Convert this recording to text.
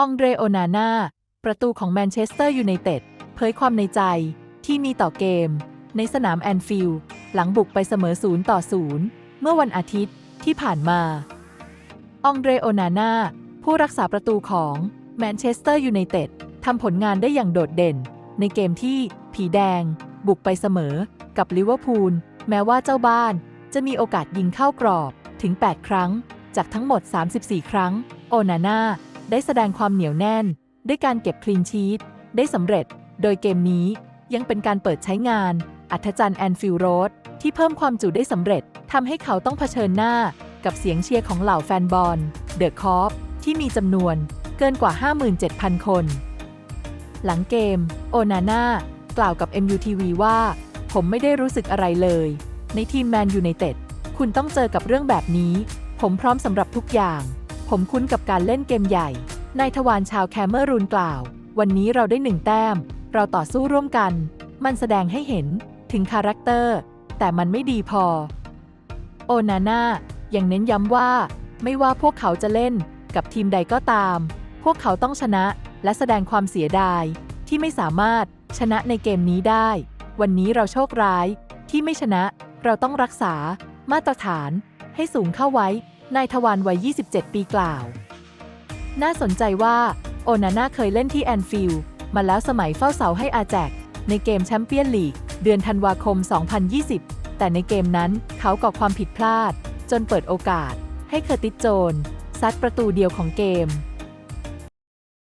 องเดรโอนาน่า ประตูของแมนเชสเตอร์ยูไนเต็ด เผยความในใจที่มีต่อเกม ในสนามแอนฟิลด์หลังบุกไปเสมอศูนย์ต่อศูนย์เมื่อวันอาทิตย์ที่ผ่านมา องเดรโอนาน่า ผู้รักษาประตูของแมนเชสเตอร์ยูไนเต็ดทำผลงานได้อย่างโดดเด่น ในเกมที่ผีแดง บุกไปเสมอกับลิเวอร์พูลแม้ว่าเจ้าบ้านจะมีโอกาสยิงเข้ากรอบถึง 8 ครั้ง จากทั้งหมด 34 ครั้ง โอนาน่า ได้แสดงความเหนียวแน่น ด้วยการเก็บคลีนชีตได้สำเร็จ โดยเกมนี้ยังเป็นการเปิดใช้งาน อัธจันทร์แอนฟิลโรดที่เพิ่มความจุได้สำเร็จทำให้เขาต้องเผชิญหน้ากับเสียงเชียร์ของเหล่าแฟนบอลเดอะคอฟที่มีจำนวนเกินกว่า 57,000 คน หลังเกม โอนาน่ากล่าวกับ MUTV ว่า ผมไม่ได้รู้สึกอะไรเลย ในทีมแมนยูไนเต็ดคุณต้องเจอกับเรื่องแบบนี้ ผมพร้อมสำหรับทุกอย่าง ผมคุ้นกับการเล่นเกมใหญ่ นายทวารชาวแคมเมรูนกล่าว วันนี้เราได้หนึ่งแต้ม เราต่อสู้ร่วมกัน มันแสดงให้เห็นถึงคาแรคเตอร์ แต่มันไม่ดีพอ โอนาน่ายังเน้นย้ำว่า ไม่ว่าพวกเขาจะเล่นกับทีมใดก็ตาม พวกเขาต้องชนะและแสดงความเสียดาย ที่ไม่สามารถชนะในเกมนี้ได้ วันนี้เราโชคร้าย ที่ไม่ชนะ เราต้องรักษา มาตรฐาน ให้สูงเข้าไว้ นายทวารวัย 27 ปีกล่าว น่าสนใจว่า โอนาน่าเคยเล่นที่แอนฟิลด์มาแล้วสมัยเฝ้าเสาให้อาแจก ในเกมแชมเปี้ยนลีก เดือนธันวาคม 2020 แต่ในเกมนั้นเขาก่อความผิดพลาด จนเปิดโอกาส ให้เคอร์ติสโจนซัดประตูเดียวของเกม